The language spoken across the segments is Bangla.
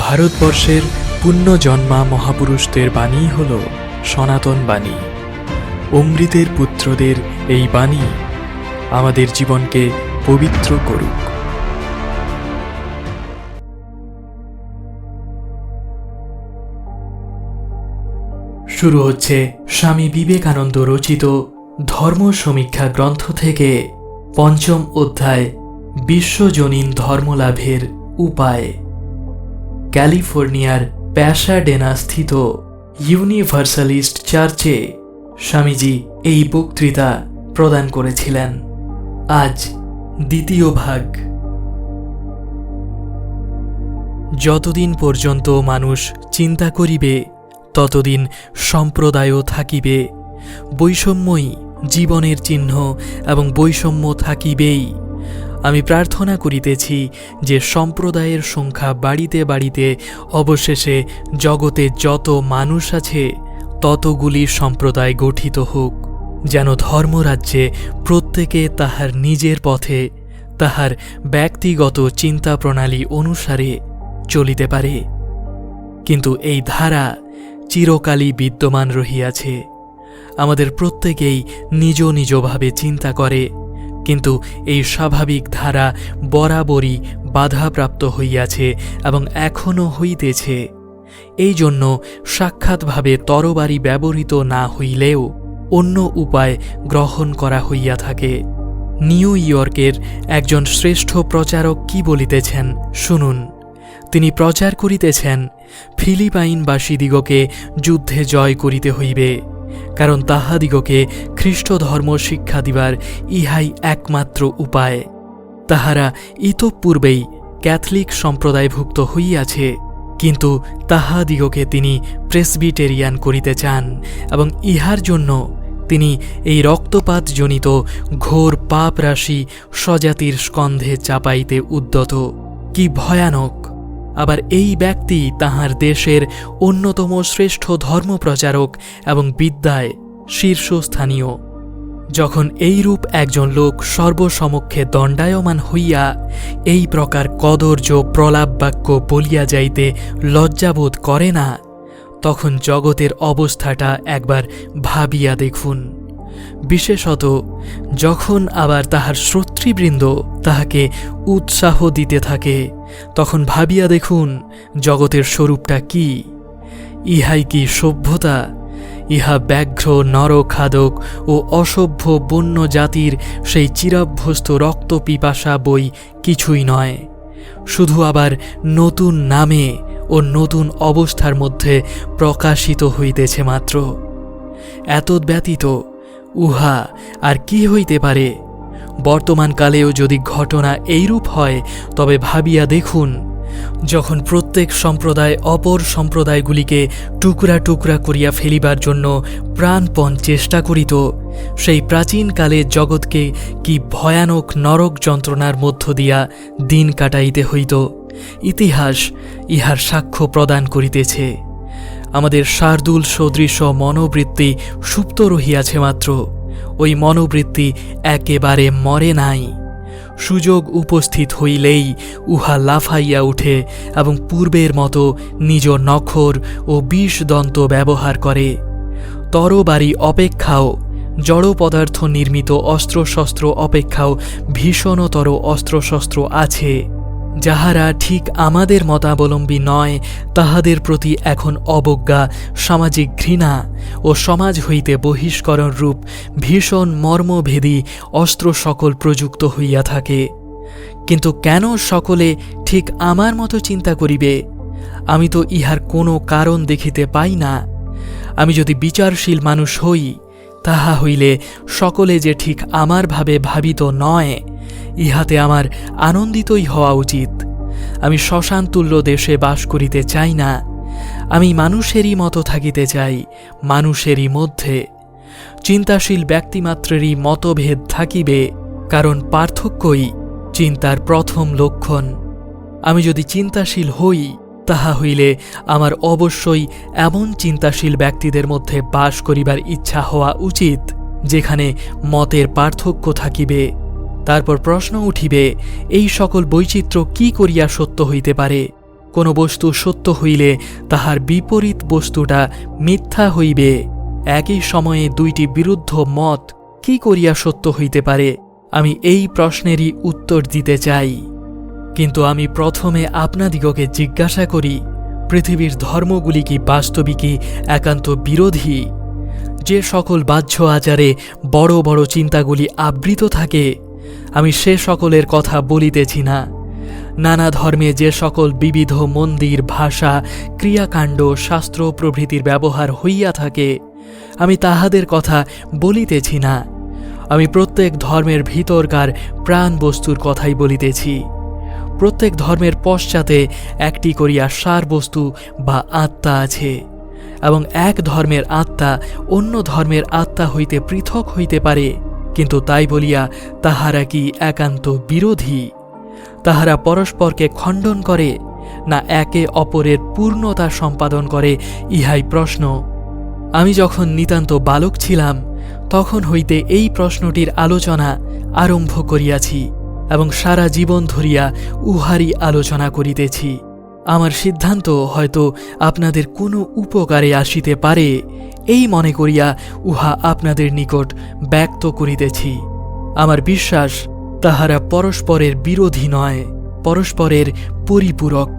ভারতবর্ষের পুণ্যজন্মা মহাপুরুষদের বাণী হল সনাতন বাণী। অমৃতের পুত্রদের এই বাণী আমাদের জীবনকে পবিত্র করুক। শুরু হচ্ছে স্বামী বিবেকানন্দ রচিত ধর্ম সমীক্ষা গ্রন্থ থেকে পঞ্চম অধ্যায় বিশ্বজনীন ধর্মলাভের উপায়। ক্যালিফোর্নিয়ার প্যাসাডেনা স্থিত ইউনিভার্সালিস্ট চার্চে স্বামীজি এই বক্তৃতা প্রদান করেছিলেন। আজ দ্বিতীয় ভাগ। যতদিন পর্যন্ত মানুষ চিন্তা করিবে, ততদিন সম্প্রদায়ও থাকিবে। বৈষম্যই জীবনের চিহ্ন এবং বৈষম্য থাকিবেই। আমি প্রার্থনা করিতেছি যে সম্প্রদায়ের সংখ্যা বাড়িতে বাড়িতে অবশেষে জগতে যত মানুষ আছে, ততগুলি সম্প্রদায় গঠিত হোক, যেন ধর্মরাজ্যে প্রত্যেকে তাহার নিজের পথে, তাহার ব্যক্তিগত চিন্তা প্রণালী অনুসারে চলিতে পারে। কিন্তু এই ধারা চিরকালই বিদ্যমান রহিয়াছে। আমাদের প্রত্যেকেই নিজ নিজভাবে চিন্তা করে কিন্তু এই স্বাভাবিক ধারা বরাবরই বাধাপ্রাপ্ত হইয়াছে এবং এখনও হইতেছে। এই জন্য সাক্ষাৎভাবে তরবারি ব্যবহৃত না হইলেও অন্য উপায় গ্রহণ করা হইয়া থাকে। নিউ ইয়র্কের একজন শ্রেষ্ঠ প্রচারক কি বলিতেছেন শুনুন। তিনি প্রচার করিতেছেন, ফিলিপাইনবাসীদিগকে যুদ্ধে জয় করিতে হইবে। কারণ তাহাদিগকে খ্রিস্ট ধর্ম শিক্ষা দিবার ইহাই একমাত্র উপায়। তাহারা ইতঃপূর্বেই ক্যাথলিক সম্প্রদায়ভুক্ত হইয়াছে, কিন্তু তাহাদিগকে তিনি প্রেসবিটেরিয়ান করিতে চান এবং ইহার জন্য তিনি এই রক্তপাতজনিত ঘোর পাপ রাশি স্বজাতির স্কন্ধে চাপাইতে উদ্যত। কি ভয়ানক! আবার এই ব্যক্তি তাহার দেশের অন্যতম শ্রেষ্ঠ ধর্মপ্রচারক এবং বিদ্যায় শীর্ষস্থানীয়। যখন এইরূপ একজন লোক সর্বসমক্ষে দণ্ডায়মান হইয়া এই প্রকার কদর্য প্রলাপ বাক্য বলিয়া যাইতে লজ্জাবোধ করে না, তখন জগতের অবস্থাটা একবার ভাবিয়া দেখুন। বিশেষত যখন আবার তাহার শ্রোতৃবৃন্দ তাহাকে উৎসাহ দিতে থাকে তখন ভাবিয়া দেখুন, জগতের স্বরূপটা কি। ইহাই কি সভ্যতা? ইহা ব্যাঘ্র নরখাদক ও অসভ্য বন্য জাতির সেই চিরাভ্যস্ত রক্ত পিপাসা বই কিছুই নয়। শুধু আবার নতুন নামে ও নতুন অবস্থার মধ্যে প্রকাশিত হইতেছে মাত্র। এত ব্যতীত উহা আর কি হইতে পারে? বর্তমানকালেও যদি ঘটনা এইরূপ হয়, তবে ভাবিয়া দেখুন, যখন প্রত্যেক সম্প্রদায় অপর সম্প্রদায়গুলিকে টুকরা টুকরা করিয়া ফেলিবার জন্য প্রাণপণ চেষ্টা করিত, সেই প্রাচীনকালে জগৎকে কি ভয়ানক নরক যন্ত্রণার মধ্য দিয়া দিন কাটাইতে হইত, ইতিহাস ইহার সাক্ষ্য প্রদান করিতেছে। আমাদের শার্দুল সদৃশ মনোবৃত্তি সুপ্ত রহিয়াছে মাত্র। ওই মনোবৃত্তি একেবারে মরে নাই। সুযোগ উপস্থিত হইলেই উহা লাফাইয়া উঠে এবং পূর্বের মতো নিজ নখর ও বিষদন্ত ব্যবহার করে। তরবারি অপেক্ষাও, জড় পদার্থ নির্মিত অস্ত্রশস্ত্র অপেক্ষাও ভীষণতর অস্ত্রশস্ত্র আছে। যাহারা ঠিক আমাদের মতাবলম্বী নয়, তাহাদের প্রতি এখন অবজ্ঞা, সামাজিক ঘৃণা ও সমাজ হইতে বহিষ্করণ রূপ ভীষণ মর্মভেদী অস্ত্র সকল প্রযুক্ত হইয়া থাকে। কিন্তু কেন সকলে ঠিক আমার মতো চিন্তা করিবে? আমি তো ইহার কোনো কারণ দেখিতে পাই না। আমি যদি বিচারশীল মানুষ হই তাহা হইলে সকলে যে ঠিক আমার ভাবে ভাবিত নয়, ইহাতে আমার আনন্দিতই হওয়া উচিত। আমি শ্মশানতুল্য দেশে বাস করিতে চাই না, আমি মানুষেরই মতো থাকিতে চাই, মানুষেরই মধ্যে। চিন্তাশীল ব্যক্তিমাত্রেরই মতভেদ থাকিবে, কারণ পার্থক্যই চিন্তার প্রথম লক্ষণ। আমি যদি চিন্তাশীল হই তাহা হইলে আমার অবশ্যই এমন চিন্তাশীল ব্যক্তিদের মধ্যে বাস করিবার ইচ্ছা হওয়া উচিত, যেখানে মতের পার্থক্য থাকিবে। তারপর প্রশ্ন উঠিবে, এই সকল বৈচিত্র্য কি করিয়া সত্য হইতে পারে? কোন বস্তু সত্য হইলে তাহার বিপরীত বস্তুটা মিথ্যা হইবে। একই সময়ে দুইটি বিরুদ্ধ মত কি করিয়া সত্য হইতে পারে? আমি এই প্রশ্নেরই উত্তর দিতে চাই। কিন্তু আমি প্রথমে আপনাদিগকে জিজ্ঞাসা করি, পৃথিবীর ধর্মগুলি কি বাস্তবিকই একান্ত বিরোধী? যে সকল বাহ্য আচারে বড় বড় চিন্তাগুলি আবৃত থাকে, আমি সে সকলের কথা বলিতেছি না। নানা ধর্মে যে সকল বিবিধ মন্দির, ভাষা, ক্রিয়াকাণ্ড, শাস্ত্র প্রভৃতির ব্যবহার হইয়া থাকে, আমি তাহাদের কথা বলিতেছি না। আমি প্রত্যেক ধর্মের ভিতরকার প্রাণ বস্তুর কথাই বলিতেছি। প্রত্যেক ধর্মের পশ্চাতে একটি করিয়া সার বস্তু বা আত্মা আছে, এবং এক ধর্মের আত্মা অন্য ধর্মের আত্মা হইতে পৃথক হইতে পারে, কিন্তু তাই বলিয়া তাহারা কি একান্ত বিরোধী? তাহারা পরস্পরকে খণ্ডন করে না একে অপরের পূর্ণতা সম্পাদন করে, ইহাই প্রশ্ন। আমি যখন নিতান্ত বালক ছিলাম, তখন হইতে এই প্রশ্নটির আলোচনা আরম্ভ করিয়াছি। এবং সারা জীবন ধরিয়া উহারই আলোচনা করিতেছি। আমার সিদ্ধান্ত হয়তো আপনাদের কোনো উপকারে আসিতে পারে, এই মনে করিয়া উহা আপনাদের নিকট ব্যক্ত করিতেছি। আমার বিশ্বাস, তাহারা পরস্পরের বিরোধী নয়, পরস্পরের পরিপূরক।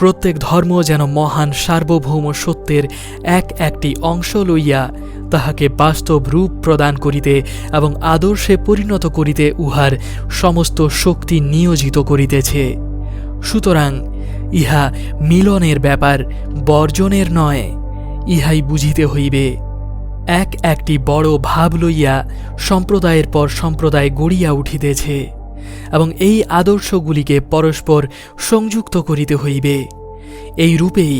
প্রত্যেক ধর্ম যেন মহান সার্বভৌম সত্যের এক একটি অংশ লইয়া তাহাকে বাস্তব রূপ প্রদান করিতে এবং আদর্শে পরিণত করিতে উহার সমস্ত শক্তি নিয়োজিত করিতেছে। সুতরাং ইহা মিলনের ব্যাপার, বর্জনের নয়, ইহাই বুঝিতে হইবে। এক একটি বড় ভাব লইয়া সম্প্রদায়ের পর সম্প্রদায় গড়িয়া উঠিতেছে। এবং এই আদর্শগুলিকে পরস্পর সংযুক্ত করিতে হইবে। এই রূপেই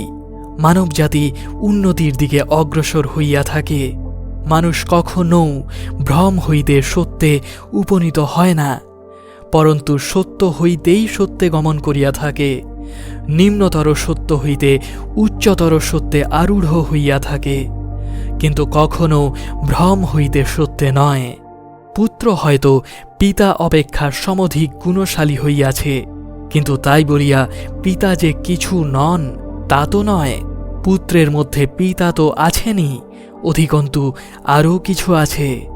মানবজাতি উন্নতির দিকে অগ্রসর হইয়া থাকে। মানুষ কখনও ভ্রম হইতে সত্যে উপনীত হয় না, পরন্তু সত্য হইতেই সত্যে গমন করিয়া থাকে, নিম্নতর সত্য হইতে উচ্চতর সত্যে আরূঢ় হইয়া থাকে। কিন্তু কখনো ভ্রম হইতে সত্যে নয়। পুত্র হয়তো পিতা অপেক্ষা সমধিক গুণশালী হইয়াছে। কিন্তু তাই বলিয়া পিতা যে কিছু নন, তা তো নয়। পুত্রের মধ্যে পিতা তো আছেনই, অধিকন্তু আরও কিছু আছে।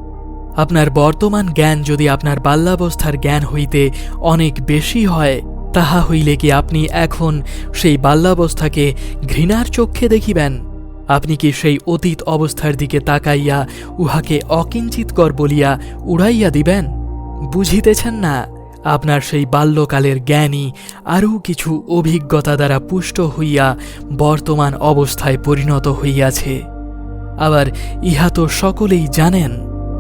আপনার বর্তমান জ্ঞান যদি আপনার বাল্যাবস্থার জ্ঞান হইতে অনেক বেশি হয়, তাহা হইলে কি আপনি এখন সেই বাল্যাবস্থাকে ঘৃণার চক্ষে দেখিবেন? আপনি কি সেই অতীত অবস্থার দিকে তাকাইয়া উহাকে অকিঞ্চিতকর বলিয়া উড়াইয়া দিবেন? বুঝিতেছেন না, আপনার সেই বাল্যকালের জ্ঞানী আরও কিছু অভিজ্ঞতা দ্বারা পুষ্ট হইয়া বর্তমান অবস্থায় পরিণত হইয়াছে। আবার ইহা তো সকলেই জানেন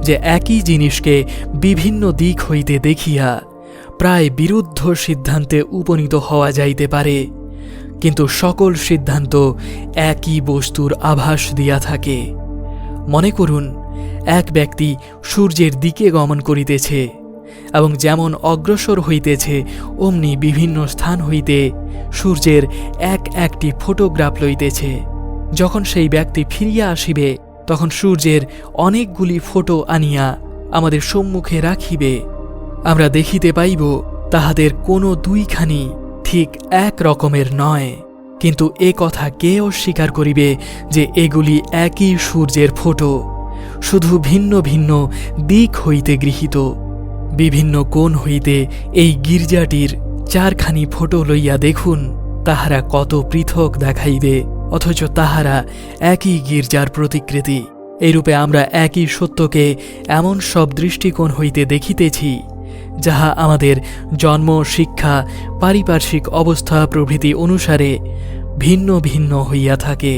যে একই জিনিসকে বিভিন্ন দিক হইতে দেখিয়া প্রায় বিরুদ্ধ সিদ্ধান্তে উপনীত হওয়া যাইতে পারে, কিন্তু সকল সিদ্ধান্ত একই বস্তুর আভাস দিয়া থাকে। মনে করুন, এক ব্যক্তি সূর্যের দিকে গমন করিতেছে এবং যেমন অগ্রসর হইতেছে, অমনি বিভিন্ন স্থান হইতে সূর্যের এক একটি ফটোগ্রাফ লইতেছে। যখন সেই ব্যক্তি ফিরিয়া আসিবে, তখন সূর্যের অনেকগুলি ফটো আনিয়া আমাদের সম্মুখে রাখিবে। আমরা দেখিতে পাইব, তাহাদের কোনো দুইখানি ঠিক এক রকমের নয়। কিন্তু এ কথা কে অস্বীকার করিবে যে এগুলি একই সূর্যের ফটো? শুধু ভিন্ন ভিন্ন দিক হইতে গৃহীত। বিভিন্ন কোণ হইতে এই গির্জাটির চারখানি ফটো লইয়া দেখুন, তাহারা কত পৃথক দেখাইবে, অথচ তাহারা একই গির্জার প্রতিকৃতি। এইরূপে আমরা একই সত্যকে এমন সব দৃষ্টিকোণ হইতে দেখিতেছি, যাহা আমাদের জন্ম, শিক্ষা, পারিপার্শ্বিক অবস্থা প্রভৃতি অনুসারে ভিন্ন ভিন্ন হইয়া থাকে।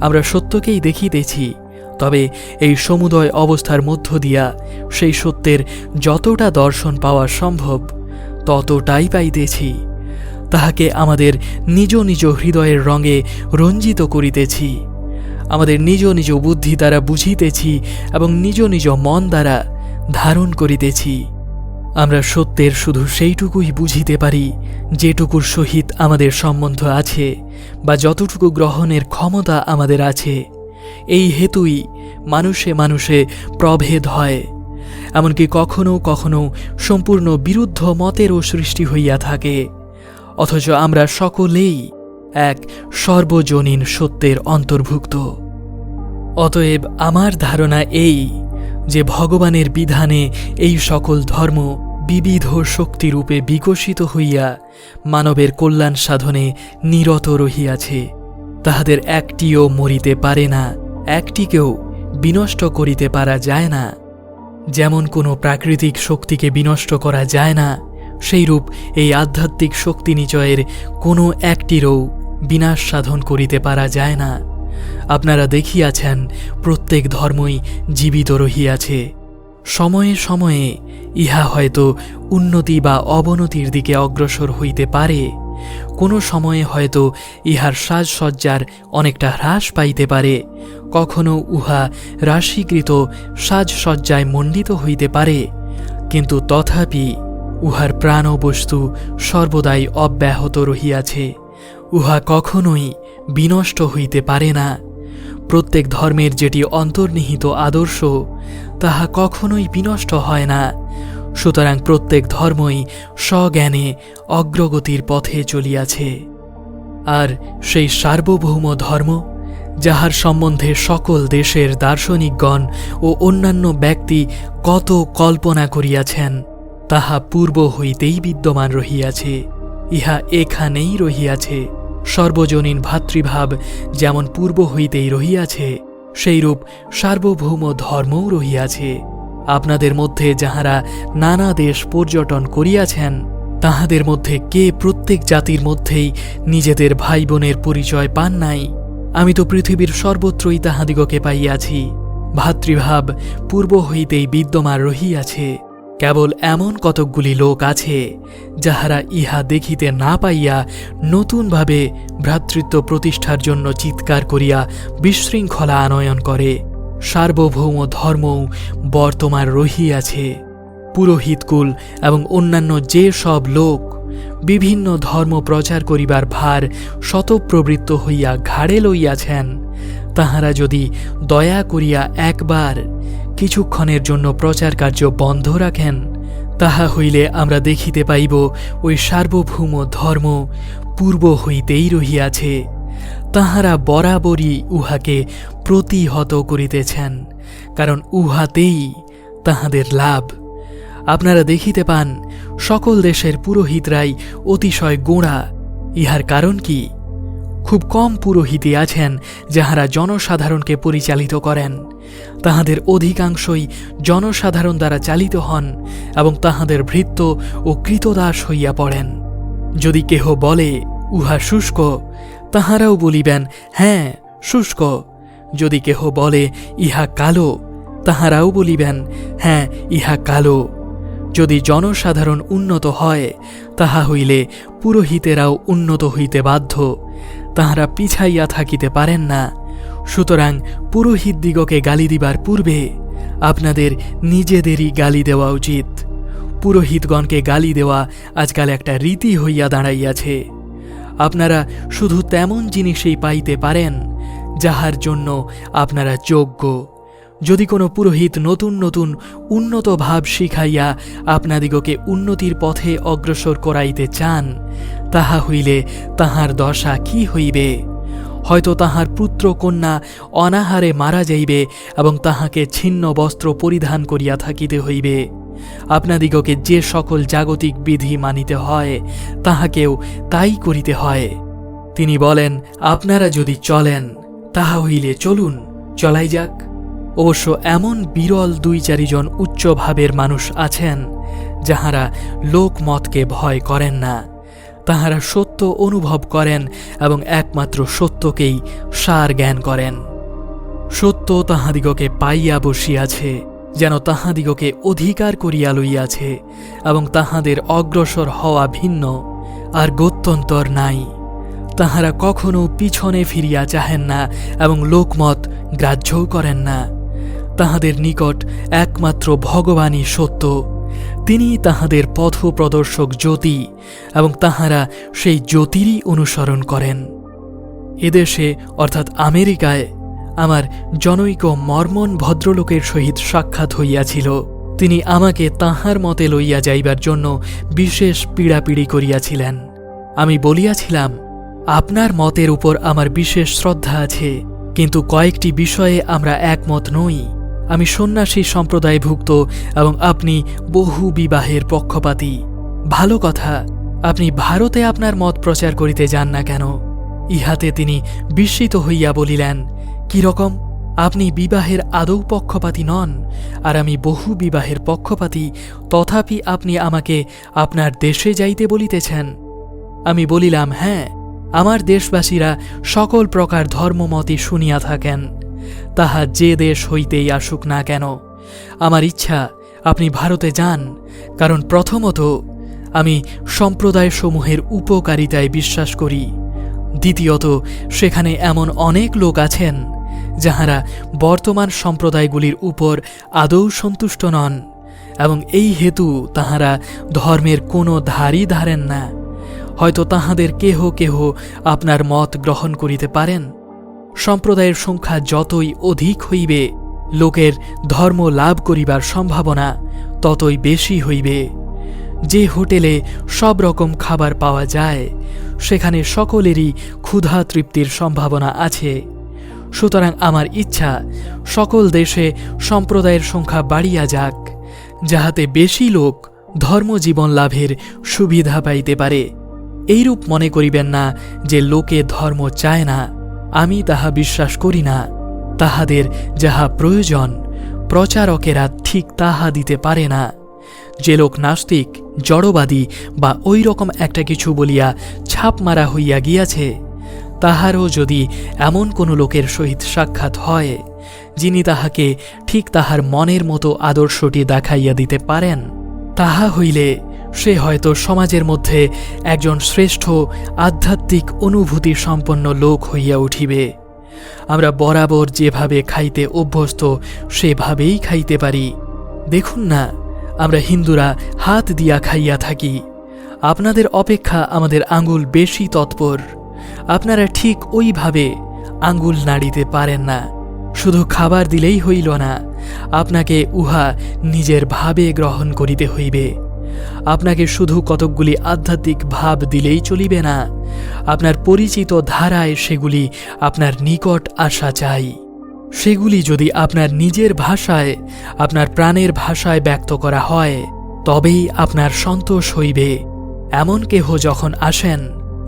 আমরা সত্যকেই দেখিতেছি তবে এই সমুদয় অবস্থার মধ্য দিয়া সেই সত্যের যতটা দর্শন পাওয়া সম্ভব, ততটাই পাইতেছি। তাহাকে আমাদের নিজ নিজ হৃদয়ের রঙে রঞ্জিত করিতেছি। আমাদের নিজ নিজ বুদ্ধি দ্বারা বুঝিতেছি এবং নিজ নিজ মন দ্বারা ধারণ করিতেছি। আমরা সত্যের শুধু সেইটুকুই বুঝিতে পারি, যেটুকুর সহিত আমাদের সম্বন্ধ আছে বা যতটুকু গ্রহণের ক্ষমতা আমাদের আছে। এই হেতুই মানুষে মানুষে প্রভেদ হয়। এমনকি কখনো কখনো সম্পূর্ণ বিরুদ্ধ মতেরও সৃষ্টি হইয়া থাকে। অথচ আমরা সকলেই এক সর্বজনীন সত্যের অন্তর্ভুক্ত। অতএব আমার ধারণা এই যে ভগবানের বিধানে এই সকল ধর্ম বিবিধ শক্তিরূপে বিকশিত হইয়া মানবের কল্যাণ সাধনে নিরত রহিয়াছে। তাহাদের একটিও মরিতে পারে না, একটিকেও বিনষ্ট করিতে পারা যায় না। যেমন কোনো প্রাকৃতিক শক্তিকে বিনষ্ট করা যায় না, সেইরূপ এই আধ্যাত্মিক শক্তি নিচয়ের কোনো একটিরও বিনাশ সাধন করিতে পারা যায় না। আপনারা দেখিয়াছেন, প্রত্যেক ধর্মই জীবিত রহিয়াছে। সময়ে সময়ে ইহা হয়তো উন্নতি বা অবনতির দিকে অগ্রসর হইতে পারে। কোনো সময়ে হয়তো ইহার সাজসজ্জার অনেকটা হ্রাস পাইতে পারে। কখনো উহা রাশিকৃত সাজসজ্জায় মণ্ডিত হইতে পারে, কিন্তু তথাপি উহার প্রাণবস্তু সর্বদাই অব্যাহত রহিয়াছে। উহা কখনোই বিনষ্ট হইতে পারে না। প্রত্যেক ধর্মের যেটি অন্তর্নিহিত আদর্শ, তাহা কখনোই বিনষ্ট হয় না। সুতরাং প্রত্যেক ধর্মই স্বজ্ঞানে অগ্রগতির পথে চলিয়াছে। আর সেই সার্বভৌম ধর্ম, যাহার সম্বন্ধে সকল দেশের দার্শনিকগণ ও অন্যান্য ব্যক্তি কত কল্পনা করিয়াছেন, তাহা পূর্ব হইতেই বিদ্যমান রহিয়াছে। ইহা এখানেই রহিয়াছে। সর্বজনীন ভাতৃভাব যেমন পূর্ব হইতেই রহিয়াছে, সেইরূপ সার্বভৌম ধর্মও রহিয়াছে। আপনাদের মধ্যে যাহারা নানা দেশ পর্যটন করিয়াছেন, তাহাদের মধ্যে কে প্রত্যেক জাতির মধ্যেই নিজেদের ভাই বোনের পরিচয় পান নাই। আমি তো পৃথিবীর সর্বত্রই তাহাদিগকে পাইয়াছি। ভাতৃভাব পূর্ব হইতেই বিদ্যমান রহিয়াছে। কেবল এমন কতকগুলি লোক আছে, যাহারা ইহা দেখিতে না পাইয়া নতুনভাবে ভ্রাতৃত্ব প্রতিষ্ঠার জন্য চিৎকার করিয়া বিশৃঙ্খলা আনয়ন করে। সার্বভৌম ধর্মও বর্তমান রহিয়াছে। পুরোহিতকুল এবং অন্যান্য যে সব লোক বিভিন্ন ধর্ম প্রচার করিবার ভার শতপ্রবৃত্ত হইয়া ঘাড়ে লইয়াছেন, তাহারা যদি দয়া করিয়া একবার কিছুক্ষণের জন্য প্রচার কার্য বন্ধ রাখেন, তাহা হইলে আমরা দেখিতে পাইব ওই সার্বভৌম ধর্ম পূর্ব হইতেই রহিয়াছে। তাহারা বরাবরই উহাকে প্রতিহত করিতেছেন, কারণ উহাতেই তাহাদের লাভ। আপনারা দেখিতে পান, সকল দেশের পুরোহিতরাই অতিশয় গোঁড়া। ইহার কারণ কি? খুব কম পুরোহিতই আছেন যাহারা জনসাধারণকে পরিচালিত করেন। তাহাদের অধিকাংশই জনসাধারণ দ্বারা চালিত হন এবং তাহাদের ভৃত্য ও কৃতদাস হইয়া পড়েন। যদি কেহ বলে, উহা শুষ্ক তাহারাও বলিবেন হ্যাঁ শুষ্ক। যদি কেহ বলে, ইহা কালো, তাহারাও বলিবেন হ্যাঁ ইহা কালো। যদি জনসাধারণ উন্নত হয়, তাহা হইলে পুরোহিতেরাও উন্নত হইতে বাধ্য। তাহারা পিছাইয়া থাকিতে পারেন না। সুতরাং পুরোহিতদিগকে গালি দিবার পূর্বে আপনাদের নিজেদেরই গালি দেওয়া উচিত। পুরোহিতগণকে গালি দেওয়া আজকাল একটা রীতি হইয়া দাঁড়াইয়াছে। আপনারা শুধু তেমন জিনিসেই পাইতে পারেন, যাহার জন্য আপনারা যোগ্য। যদি কোনো পুরোহিত নতুন নতুন উন্নত ভাব শিখাইয়া আপনাদিগকে উন্নতির পথে অগ্রসর করাইতে চান, তাহা হইলে তাহার দশা কি হইবে? হয়তো তাহার পুত্র কন্যা অনাহারে মারা যাইবে এবং তাহাকে ছিন্ন বস্ত্র পরিধান করিয়া থাকিতে হইবে। আপনাদিগকে যে সকল জাগতিক বিধি মানিতে হয়, তাহাকেও তাই করিতে হয়। তিনি বলেন, আপনারা যদি চলেন, তাহা হইলে চলুন, চলাই যাক। অবশ্য এমন বিরল দুই চারিজন উচ্চভাবের মানুষ আছেন, যাহারা লোকমতকে ভয় করেন না। তাহারা সত্য অনুভব করেন এবং একমাত্র সত্যকেই সার জ্ঞান করেন। সত্য তাহাদিগকে পাইয়া বসিয়াছে। যেন তাহাদিগকে অধিকার করিয়া লইয়াছে এবং তাহাদের অগ্রসর হওয়া ভিন্ন আর গত্যন্তর নাই। তাহারা কখনো পিছনে ফিরিয়া চাহেন না এবং লোকমত গ্রাহ্যও করেন না। তাহাদের নিকট একমাত্র ভগবানই সত্য। তিনি তাহাদের পথ প্রদর্শক জ্যোতি এবং তাহারা সেই জ্যোতিরই অনুসরণ করেন। এদেশে, অর্থাৎ আমেরিকায় আমার জনৈক মর্মন ভদ্রলোকের সহিত সাক্ষাৎ হইয়াছিল। তিনি আমাকে তাহার মতে লইয়া যাইবার জন্য বিশেষ পীড়াপিড়ি করিয়াছিলেন। আমি বলিয়াছিলাম, আপনার মতের উপর আমার বিশেষ শ্রদ্ধা আছে, কিন্তু কয়েকটি বিষয়ে আমরা একমত নই। আমি সন্ন্যাসী সম্প্রদায়ভুক্ত এবং আপনি বহু বিবাহের পক্ষপাতী। ভালো কথা, আপনি ভারতে আপনার মত প্রচার করিতে যান না কেন? ইহাতে তিনি বিস্মিত হইয়া বলিলেন কীরকম? আপনি বিবাহের আদৌ পক্ষপাতী নন, আর আমি বহু বিবাহের পক্ষপাতী, তথাপি আপনি আমাকে আপনার দেশে যাইতে বলিতেছেন। আমি বলিলাম হ্যাঁ আমার দেশবাসীরা সকল প্রকার ধর্মমতই শুনিয়া থাকেন। তাহা যে দেশ হইতেই আসুক না কেন। আমার ইচ্ছা, আপনি ভারতে যান, কারণ প্রথমত আমি সম্প্রদায়সমূহের উপকারিতায় বিশ্বাস করি। দ্বিতীয়ত, সেখানে এমন অনেক লোক আছেন যাহারা বর্তমান সম্প্রদায়গুলির উপর আদৌ সন্তুষ্ট নন, এবং এই হেতু তাহারা ধর্মের কোনো ধারই ধারেন না। হয়তো তাহাদের কেহ কেহ আপনার মত গ্রহণ করিতে পারেন। সম্প্রদায়ের সংখ্যা যতই অধিক হইবে, লোকের ধর্ম লাভ করিবার সম্ভাবনা ততই বেশি হইবে। যে হোটেলে সব রকম খাবার পাওয়া যায়, সেখানে সকলেরই ক্ষুধা তৃপ্তির সম্ভাবনা আছে। সুতরাং আমার ইচ্ছা সকল দেশে সম্প্রদায়ের সংখ্যা বাড়িয়া যাক, যাহাতে বেশি লোক ধর্মজীবন লাভের সুবিধা পাইতে পারে। এইরূপ মনে করিবেন না যে লোকে ধর্ম চায় না, আমি তাহা বিশ্বাস করি না। তাহাদের যাহা প্রয়োজন, প্রচারকেরা ঠিক তাহা দিতে পারে না। যে লোক নাস্তিক, জড়বাদী বা ওই রকম একটা কিছু বলিয়া ছাপ মারা হইয়া গিয়াছে তাহারও যদি এমন কোনো লোকের সহিত সাক্ষাৎ হয়, যিনি তাহাকে ঠিক তাহার মনের মতো আদর্শটি দেখাইয়া দিতে পারেন, তাহা হইলে সে হয়তো সমাজের মধ্যে একজন শ্রেষ্ঠ আধ্যাত্মিক অনুভূতি সম্পন্ন লোক হইয়া উঠিবে। আমরা বরাবর যেভাবে খাইতে অভ্যস্ত, সেভাবেই খাইতে পারি। দেখুন না, আমরা হিন্দুরা হাত দিয়া খাইয়া থাকি। আপনাদের অপেক্ষা আমাদের আঙুল বেশি তৎপর। আপনারা ঠিক ওইভাবে আঙ্গুল নাড়িতে পারেন না। শুধু খাবার দিলেই হইল না, আপনাকে উহা নিজের ভাবে গ্রহণ করিতে হইবে। আপনাকে শুধু কতকগুলি আধ্যাত্মিক ভাব দিলেই চলিবে না, আপনার পরিচিত ধারায় সেগুলি আপনার নিকট আসা চাই। সেগুলি যদি আপনার নিজের ভাষায়, আপনার প্রাণের ভাষায় ব্যক্ত করা হয়, তবেই আপনার সন্তোষ হইবে। এমন কেহ যখন আসেন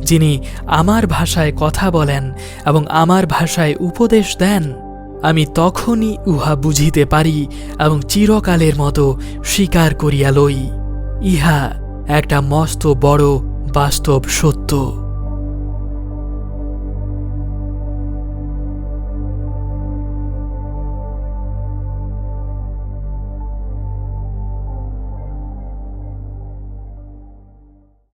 যিনি আমার ভাষায় কথা বলেন এবং আমার ভাষায় উপদেশ দেন, আমি তখনই উহা বুঝিতে পারি এবং চিরকালের মতো স্বীকার করিয়া লই। ইহা একটা মস্ত বড় বাস্তব সত্য।